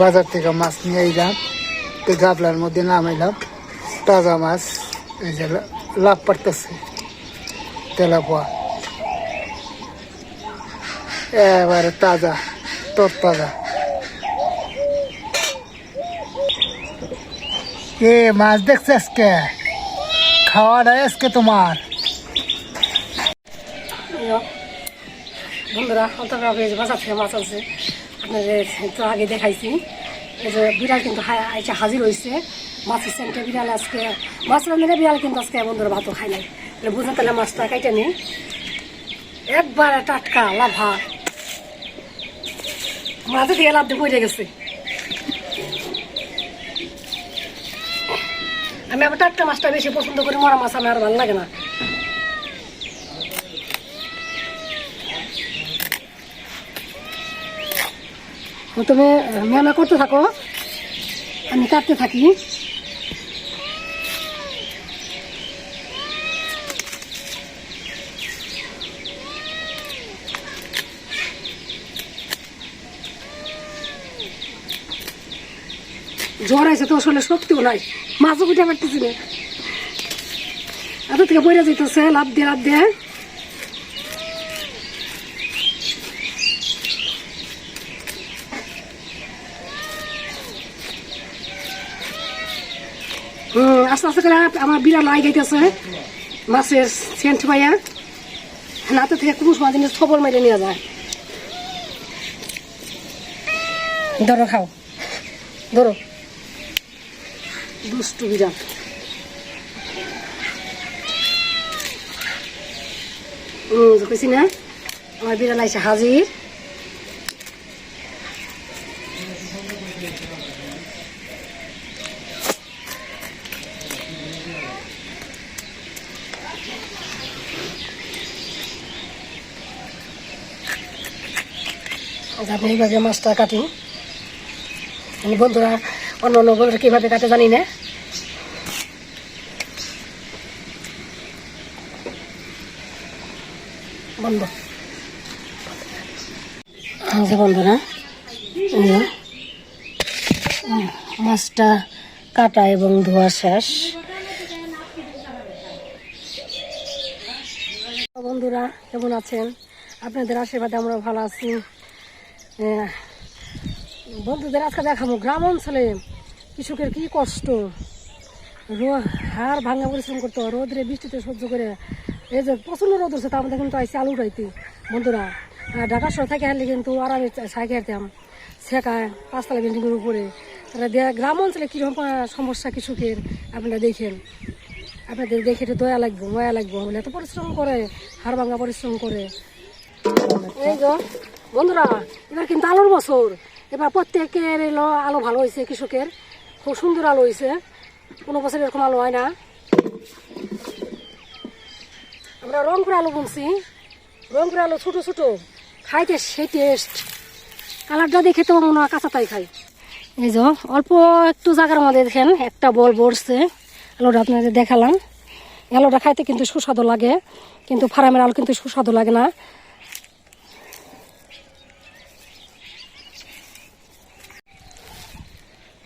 বাজার থেকে মাছ নিয়ে এলাম তো গাবলার মধ্যে নামাইলাম। তাজা মাছ, এই যে লাভ পারতেছে তেলাপোয়া এবারে তাজা তোর তাজা এ, মাছ দেখছে আজকে? খাওয়া দাওয়া আজকে তোমার? বন্ধুরা অন্তরা বাজার থেকে মাছ আছে আপনাদের একটু আগে দেখাইছি। এই যে বিড়াল কিন্তু আইসা হাজির হয়েছে মাছের সেন্টে বিড়াল আজকে মাছ রান্না বিড়াল কিন্তু আজকে বন্ধুরা ভাতও খাই নাই। তাহলে বুঝলেন তাহলে মাছটা কাইটে নিই। একবারে টাটকা লাভা। মাঝে দিয়ে লাভ দিয়ে পড়ে গেছে। আমি আবার টাটকা মাছটা বেশি পছন্দ করি, মরা মাছ আমার আর ভালো লাগে না। তুমি মেলা করতে থাকো। আমি কাটতে থাকি। জ্বর আছে তো, আসলে শক্তিও নাই। মাছও উঠে পারতেছি না। এত থেকে বইরা যেতেছে লাভ দিয়ে লাভ দিয়ে। আমার বিড়াল লাই গাইতেছে, মাছের সেন্ট পাইয়া নাতে থেকে কুমুস মাছ জিনিস খবর নিয়ে যায়। ধরো, খাও। ধরো। দুষ্টু বিড়াল। কইছি না, আমার বিড়াল হাজির। আপনি এইভাবে মাছটা কাটি। আমি বন্ধুরা, অন্য অন্য বন্ধুরা কীভাবে কাটে জানি না। বন্ধ। আচ্ছা বন্ধুরা মাছটা কাটা এবং ধোয়া শেষ। বন্ধুরা, কেমন আছেন? আপনাদের আশীর্বাদে আমরা ভালো আছি। বন্ধুদের আজকে দেখাবো গ্রাম অঞ্চলে কৃষকের কি কষ্ট? হাড় ভাঙা পরিশ্রম করতে হয়, রোদরে বৃষ্টিতে সহ্য করে এই যে প্রচণ্ড রোদ হচ্ছে তা আমাদের কিন্তু আইসি আলু উঠাইতে। বন্ধুরা ঢাকা শহর থেকে হারলে কিন্তু আরামে সাইকেল হারতাম শেখায় পাঁচতলা বিল্ডিংয়ের উপরে। গ্রাম অঞ্চলে কীরকম সমস্যা কৃষকের? আপনারা দেখেন। আপনাদের দেখে একটু দয়া লাগবে, ময়া লাগবে। এত পরিশ্রম করে, হাড় ভাঙা পরিশ্রম করে। এই বন্ধুরা, এবার কিন্তু আলুর বছর। এবার প্রত্যেকের এলো, আলু ভালো হয়েছে, কৃষকের। খুব সুন্দর আলু হয়েছে। কোনো বছর এরকম আলু হয় না। আমরা রংপুর আলু বুনছি। রংপুর আলু ছোটো ছোটো। খাইতে সেই টেস্ট কালারটা দেখে তো মনে হয় কাঁচা তাই খাই। এই যে, অল্প একটু জায়গার মধ্যে দেখেন, একটা বল বসছে আলুটা আপনাদের দেখালাম। আলুটা খাইতে কিন্তু সুস্বাদু লাগে। কিন্তু ফার্মের আলু কিন্তু সুস্বাদু লাগে না।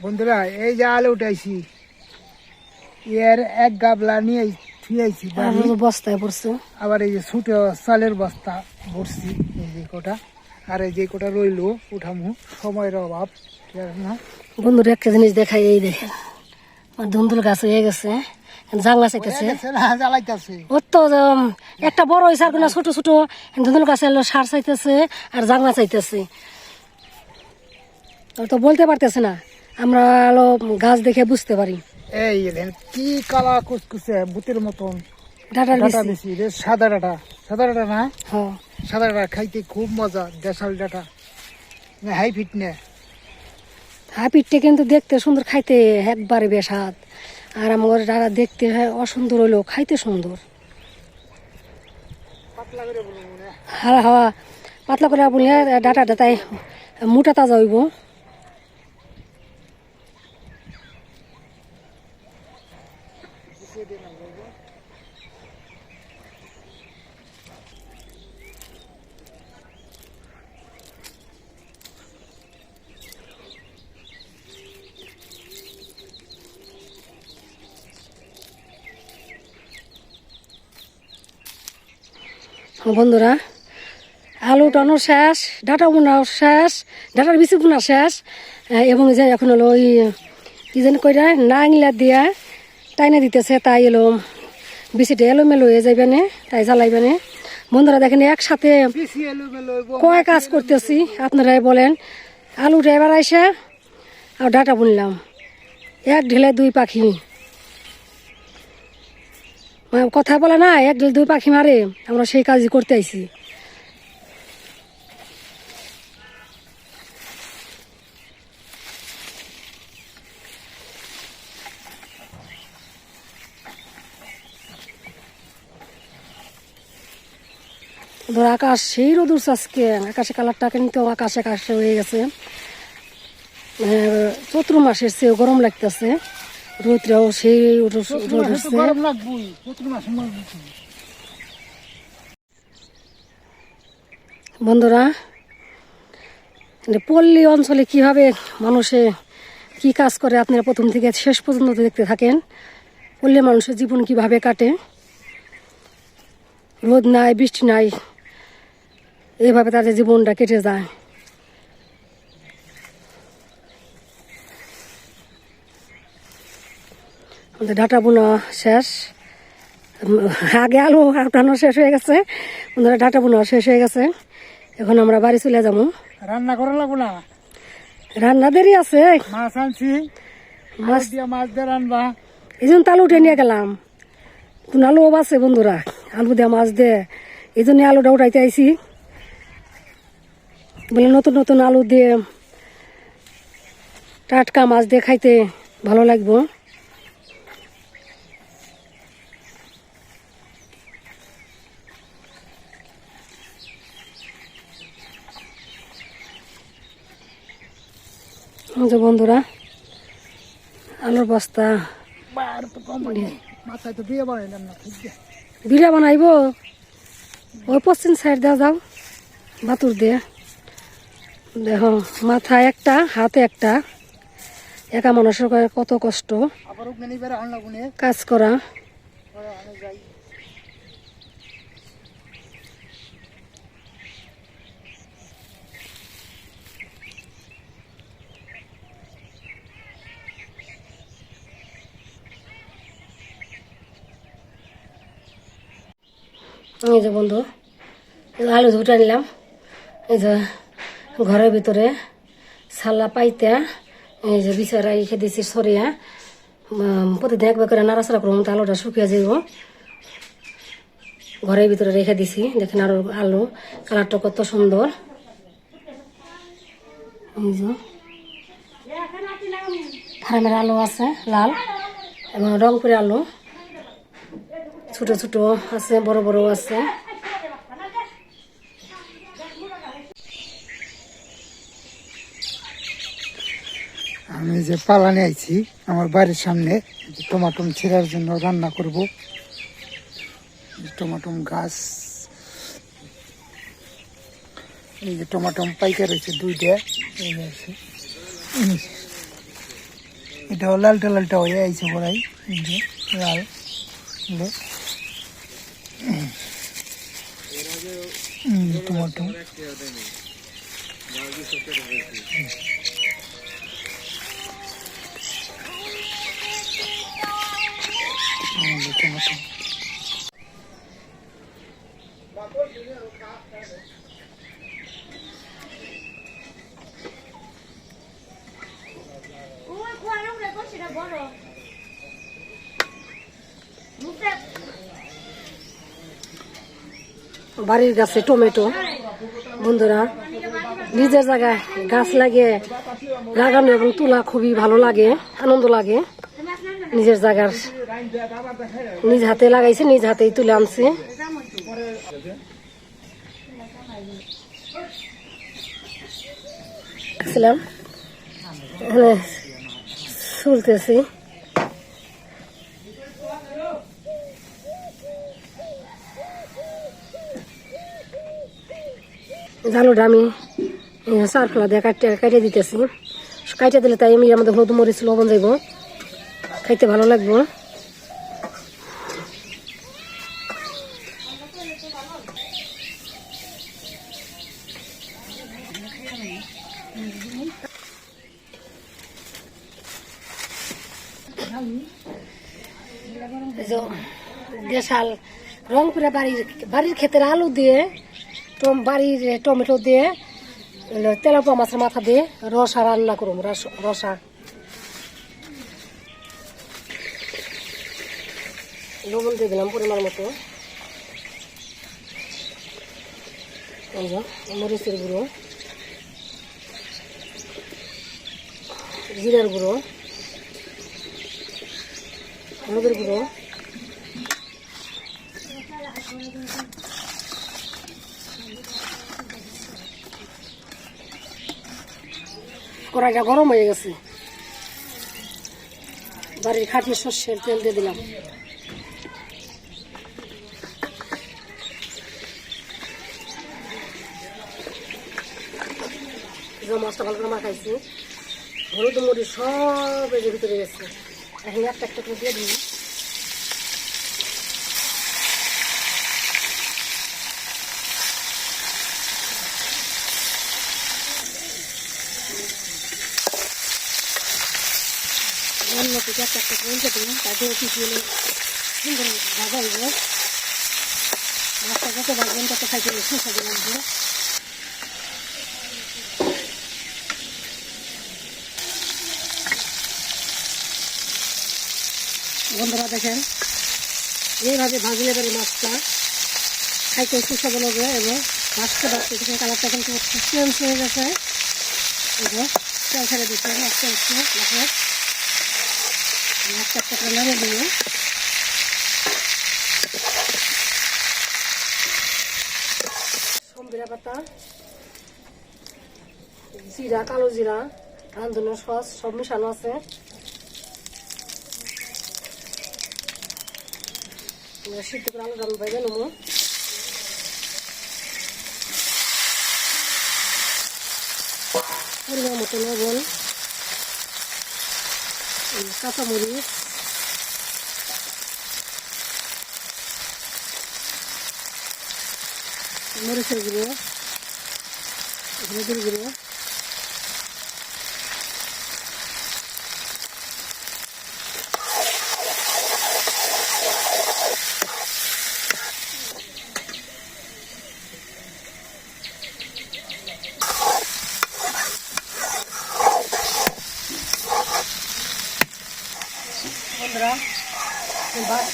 বন্ধুরা এই যে আলু উঠাইছি এর এক গাবলা নিয়ে থুয়েছি আর বস্তায় পড়ছে। আবার এই যে ছোট চালের বস্তা ভরছি এই যে কোটা। আর এই যে কোটা রইল উঠামু সময়ের অভাব বন্ধুরা একটা জিনিস দেখাই এই আমার ধুন্দুল গাছ হয়ে গেছে জাংলা চাইতেছে। তো একটা বড় হয়েছে আর ছোট ছোট। ধুন্দুল গাছে সার চাইতেছে আর জাংলা চাইতেছে। তো বলতে পারতেছে না। আমরা হলো গাছ দেখে বুঝতে পারি। এই দেখেন কি কালা কুচকুচে বুতের মতন। ডাটার ডাটা বেশি সাদা ডাটা। সাদা ডাটা না? হ্যাঁ। সাদা ডাটা খাইতে খুব মজা দেশাল ডাটা। হাই ফিট নে হাপিটটা কিন্তু দেখতে সুন্দর খাইতে একবারে হাত আর আমার ডাটা দেখতে হয় অসুন্দর হইলেও খাইতে সুন্দর। হয়। হাওয়া পাতলা করে বললে ডাটা তাই মোটা তাজা হইব। বন্ধুরা, আলু টানো শেষ, ডাটা বোনাও শেষ, ডাটার বিচি বোনা শেষ এবং যে এখন হলো ওই, কি যেন কইরা নাংলা দিয়া টাইনে দিতেছে, তাই এলো বিচিটা এলোমেলো হয়ে যাইবে না, তাই জ্বালাইবে না। বন্ধুরা দেখেন, একসাথে। কয় কাজ করতেছি, আপনারাই বলেন। আলুটা এবার আইসা, আর ডাটা বুনলাম। এক ঢেলে দুই পাখি। কথা বলে না, এক দুই পাখি মারে, আমরা সেই কাজই করতে আইছি। ধর আকাশ, সেই রোদ উঠছে আজকে। আকাশে কালারটা কিন্তু আকাশে আকাশে হয়ে গেছে। মানে চৈত্র মাসের চেয়েও গরম লাগতেছে। রোদটাও সেই রোদ হবে। বন্ধুরা পল্লী অঞ্চলে কীভাবে মানুষে কি কাজ করে আপনারা প্রথম থেকে শেষ পর্যন্ত দেখতে থাকেন। পল্লী মানুষের জীবন কীভাবে কাটে? রোদ নাই বৃষ্টি নাই এইভাবে তাদের জীবনটা কেটে যায়। আমাদের ডাটা বোনা শেষ। আগে আলু আটানো শেষ হয়ে গেছে। বন্ধুরা ডাটা বোনা শেষ হয়ে গেছে। এখন আমরা বাড়ি চলে যাব। রান্না করা লাগবো না? রান্না দেরি আছে। মাছ আনছি। মাছ দিয়ে মাছ দিয়ে রান্না। এই জন্য আলু উঠে নিয়ে গেলাম। তুমি আলু আছে বন্ধুরা আলু দিয়ে মাছ দে এই জন্য আলুটা উঠাইতে আইছি। বলে নতুন নতুন আলু দিয়ে টাটকা মাছ দিয়ে খাইতে ভালো লাগবো। যে বন্ধুরা আলুর বস্তা। বিড়া বানাইব? ওই পশ্চিম সাইড দেওয়া যাও বাতুর দিয়ে। দেখো মাথা একটা হাতে একটা। একা মানুষের কত কষ্ট। কাজ করা। এই যে বন্ধু আলু ধুটা নিলাম। এই যে ঘরের ভিতরে সাল্লা পাইতে, এই যে বিচারা রেখে দিয়েছি সরিয়া। প্রতিদিন একবার করে নাড়াচাড়া করব তো আলুটা শুকিয়ে যাইব। ঘরের ভিতরে রেখে দিছি, দেখেন আরও আলু, কালারটা কত সুন্দর। ফার্মের আলু আছে, লাল, এবং রংপুরের আলু। ছোট ছোট আছে, বড় বড় আছে। আমি যে পালানে আইছি, আমার বাড়ির সামনে টমাটম ছেঁড়ার জন্য রান্না করব। টমাটম গাছ। এই যে টমাটম পাইকার রয়েছে দুইটা। এই আছে। এটাও লালটা লালটা হয়ে আইছে বড়াই। লাল হলো। উম, টমাটো টমাটো ওই খোয়ানো উঠে করছি না বড় মুখটা বাড়ির গাছে টমেটো। বন্ধুরা, নিজের জায়গায় গাছ লাগিয়ে লাগানো এবং তোলা খুবই ভালো লাগে, আনন্দ লাগে। নিজের জায়গার নিজ হাতে লাগাইছে, নিজ হাতেই তুলে আনছে। ছিলাম এখানে জালুটা আমি সারফলা দিয়ে কাটতে কাটিয়ে দিতেছি। কাটিয়ে দিলে তাই আমি আমাদের হলুদ মরিচ, লবণ দেব। খাইতে ভালো লাগবো। দেশাল, রংপুরে বাড়ির বাড়ির ক্ষেতের আলু দিয়ে টম বাড়ির টমেটো দিয়ে হলো তেলাপোয়া মাছের মাথা দিয়ে রসা রান্না করুম, রস- রসা। লবণ দিয়ে দিলাম পরিমাণ মতো। মরিচের গুঁড়ো। জিরার গুঁড়ো। হলুদের গুঁড়ো। কড়াইটা গরম হয়ে গেছে। বাড়ির খাটি সর্ষের তেল দিয়ে দিলাম। মাছটা ভালো করে মাখাইছি, হলুদ মুড়ি সব এর ভিতরে গেছে। এখন একটা একটা করে দিয়ে দিই অন্য থেকে একটা একটা করে দিলে সুন্দর ভাজা মাছটা ভাজবেন তত খাইতে বন্ধুরা দেখেন, এইভাবে ভাজলে পরে মাছটা। খাইতে সুস্বাদু লাগবে এবং মাছটা ভাজতে দেখেন কালারটা কিন্তু হয়ে গেছে। যে, তেল ছেড়ে দিচ্ছে, মাছটা হচ্ছে মাছের মাছটা একটা করে নাড়িয়ে দিয়ে সম্বিরা পাতা, জিরা, কালো জিরা রান্ধুনো সস সব মিশানো আছে। সিদ্ধ করে আলু রান্না ভেজে নেব। পরিমাণ মতো লবণ। এই কাঁচামরিচ মরিচের গুঁড়ো হলুদের গুঁড়ো বন্ধুরা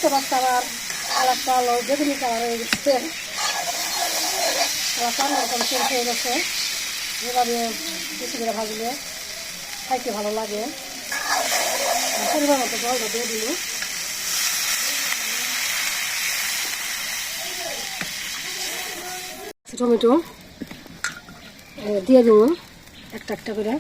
আবার কালারটা আলো বেগুনি কালার হয়ে গেছে রান্না রকম চেঞ্জ গেছে। এভাবে বেশি করে ভাজলে খাইতে ভালো লাগে। পরিমাণ মতো জলটা দিয়ে দিল। টমেটো দিয়ে দেবো। একটা একটা করে।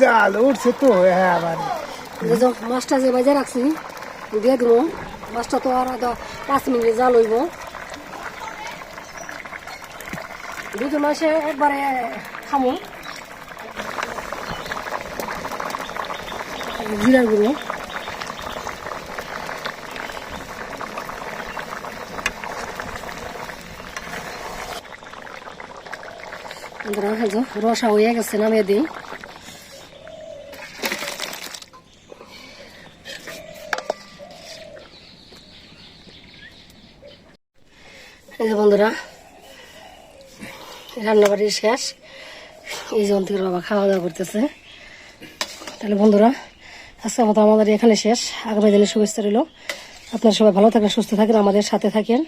জাল, উঠছে তো হ্যাঁ আবার। মাছটা যে বাজে রাখছি, দিয়ে দিব। মাছটা তো আর পাঁচ মিনিট জাল হইব। দুটো মাসে একবারে খামো। জিরার গুঁড়ো। রসা হয়ে গেছে, নামিয়ে দিই এই যে বন্ধুরা, রান্নাবাড়ি শেষ। এই যে অন্তিকের বাবা খাওয়া দাওয়া করতেছে। তাহলে বন্ধুরা, আজকের মতো আমাদের এখানে শেষ। আগামী দিনে শুভেচ্ছা রইল। আপনারা সবাই ভালো থাকেন, সুস্থ থাকেন, আমাদের সাথে থাকেন।